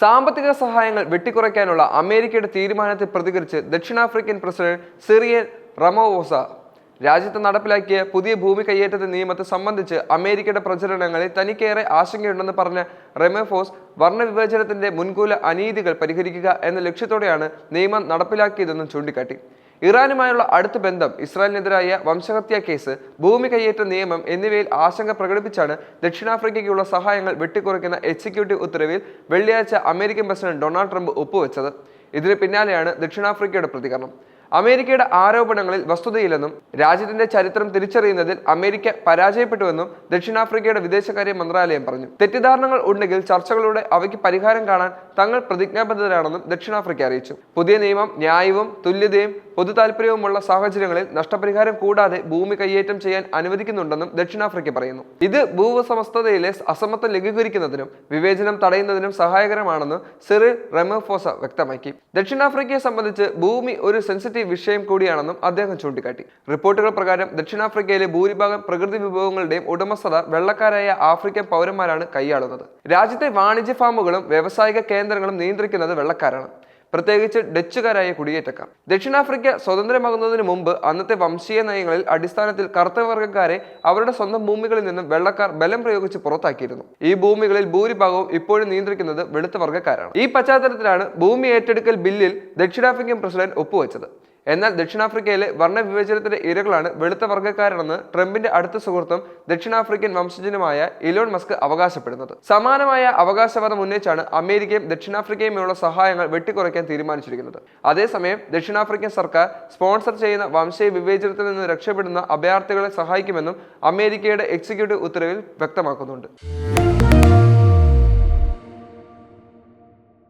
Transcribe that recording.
സാമ്പത്തിക സഹായങ്ങൾ വെട്ടിക്കുറയ്ക്കാനുള്ള അമേരിക്കയുടെ തീരുമാനത്തെ പ്രതികരിച്ച് ദക്ഷിണാഫ്രിക്കൻ പ്രസിഡന്റ് സിറിയൻ റമോവോസ രാജ്യത്ത് നടപ്പിലാക്കിയ പുതിയ ഭൂമി കയ്യേറ്റത്തെ നിയമത്തെ സംബന്ധിച്ച് അമേരിക്കയുടെ പ്രചരണങ്ങളിൽ തനിക്കേറെ ആശങ്കയുണ്ടെന്ന് പറഞ്ഞ റെമോഫോസ് വർണവിവേചനത്തിന്റെ മുൻകൂല അനീതികൾ പരിഹരിക്കുക എന്ന ലക്ഷ്യത്തോടെയാണ് നിയമം നടപ്പിലാക്കിയതെന്നും ചൂണ്ടിക്കാട്ടി. ഇറാനുമായുള്ള അടുത്ത ബന്ധം ഇസ്രായേലിനെതിരായ വംശഹത്യ കേസ് ഭൂമി കയ്യേറ്റ നിയമം എന്നിവയിൽ ആശങ്ക പ്രകടിപ്പിച്ചാണ് ദക്ഷിണാഫ്രിക്കയ്ക്കുള്ള സഹായങ്ങൾ വെട്ടിക്കുറയ്ക്കുന്ന എക്സിക്യൂട്ടീവ് ഉത്തരവിൽ വെള്ളിയാഴ്ച അമേരിക്കൻ പ്രസിഡന്റ് ഡൊണാൾഡ് ട്രംപ് ഒപ്പുവെച്ചത്. ഇതിന് പിന്നാലെയാണ് ദക്ഷിണാഫ്രിക്കയുടെ പ്രതികരണം. അമേരിക്കയുടെ ആരോപണങ്ങളിൽ വസ്തുതയില്ലെന്നും രാജ്യത്തിന്റെ ചരിത്രം തിരിച്ചറിയുന്നതിൽ അമേരിക്ക പരാജയപ്പെട്ടുവെന്നും ദക്ഷിണാഫ്രിക്കയുടെ വിദേശകാര്യ മന്ത്രാലയം പറഞ്ഞു. തെറ്റിദ്ധാരണകൾ ഉണ്ടെങ്കിൽ ചർച്ചകളിലൂടെ അവയ്ക്ക് പരിഹാരം കാണാൻ തങ്ങൾ പ്രതിജ്ഞാബദ്ധരാണെന്നും ദക്ഷിണാഫ്രിക്ക അറിയിച്ചു. പുതിയ നിയമം ന്യായവും തുല്യതയും പൊതു താല്പര്യവുമുള്ള സാഹചര്യങ്ങളിൽ നഷ്ടപരിഹാരം കൂടാതെ ഭൂമി കയ്യേറ്റം ചെയ്യാൻ അനുവദിക്കുന്നുണ്ടെന്നും ദക്ഷിണാഫ്രിക്ക പറയുന്നു. ഇത് ഭൂവസമസ്തതയിലെ അസമത്വം ലഘൂകരിക്കുന്നതിനും വിവേചനം തടയുന്നതിനും സഹായകരമാണെന്ന് സിറിൽ റെമോഫോസ വ്യക്തമാക്കി. ദക്ഷിണാഫ്രിക്കയെ സംബന്ധിച്ച് ഭൂമി ഒരു സെൻസിറ്റീവ് വിഷയം കൂടിയാണെന്നും അദ്ദേഹം ചൂണ്ടിക്കാട്ടി. റിപ്പോർട്ടുകൾ പ്രകാരം ദക്ഷിണാഫ്രിക്കയിലെ ഭൂരിഭാഗം പ്രകൃതി വിഭവങ്ങളുടെയും ഉടമസ്ഥത വെള്ളക്കാരായ ആഫ്രിക്കൻ പൗരന്മാരാണ് കൈയാളുന്നത്. രാജ്യത്തെ വാണിജ്യ ഫാമുകളും വ്യാവസായിക കേന്ദ്രങ്ങളും നിയന്ത്രിക്കുന്നത് വെള്ളക്കാരാണ്. പ്രത്യേകിച്ച് ഡച്ചുകാരായ കുടിയേറ്റക്കാർ. ദക്ഷിണാഫ്രിക്ക സ്വതന്ത്രമാകുന്നതിന് മുമ്പ് അന്നത്തെ വംശീയ നയങ്ങളിൽ അടിസ്ഥാനത്തിൽ കറുത്തവർഗക്കാരെ അവരുടെ സ്വന്തം ഭൂമികളിൽ നിന്നും വെള്ളക്കാർ ബലം പ്രയോഗിച്ച് പുറത്താക്കിയിരുന്നു. ഈ ഭൂമികളിൽ ഭൂരിഭാഗവും ഇപ്പോഴും നിയന്ത്രിക്കുന്നത് വെളുത്ത വർഗക്കാരാണ്. ഈ പശ്ചാത്തലത്തിലാണ് ഭൂമി ഏറ്റെടുക്കൽ ബില്ലിൽ ദക്ഷിണാഫ്രിക്കൻ പ്രസിഡന്റ് ഒപ്പുവെച്ചത്. എന്നാൽ ദക്ഷിണാഫ്രിക്കയിലെ വർണവിവേചനത്തിന്റെ ഇരകളാണ് വെളുത്ത വർഗക്കാരെന്ന് ട്രംപിന്റെ അടുത്ത സുഹൃത്തും ദക്ഷിണാഫ്രിക്കൻ വംശജനുമായ ഇലോൺ മസ്ക് അവകാശപ്പെടുന്നത്. സമാനമായ അവകാശവാദം ഉന്നയിച്ചാണ് അമേരിക്കയും ദക്ഷിണാഫ്രിക്കയുമുള്ള സഹായങ്ങൾ വെട്ടിക്കുറയ്ക്കാൻ തീരുമാനിച്ചിരിക്കുന്നത്. അതേസമയം ദക്ഷിണാഫ്രിക്കൻ സർക്കാർ സ്പോൺസർ ചെയ്യുന്ന വംശീയ വിവേചനത്തിൽ നിന്ന് രക്ഷപ്പെടുന്ന അഭയാർത്ഥികളെ സഹായിക്കുമെന്നും അമേരിക്കയുടെ എക്സിക്യൂട്ടീവ് ഉത്തരവിൽ വ്യക്തമാക്കുന്നുണ്ട്.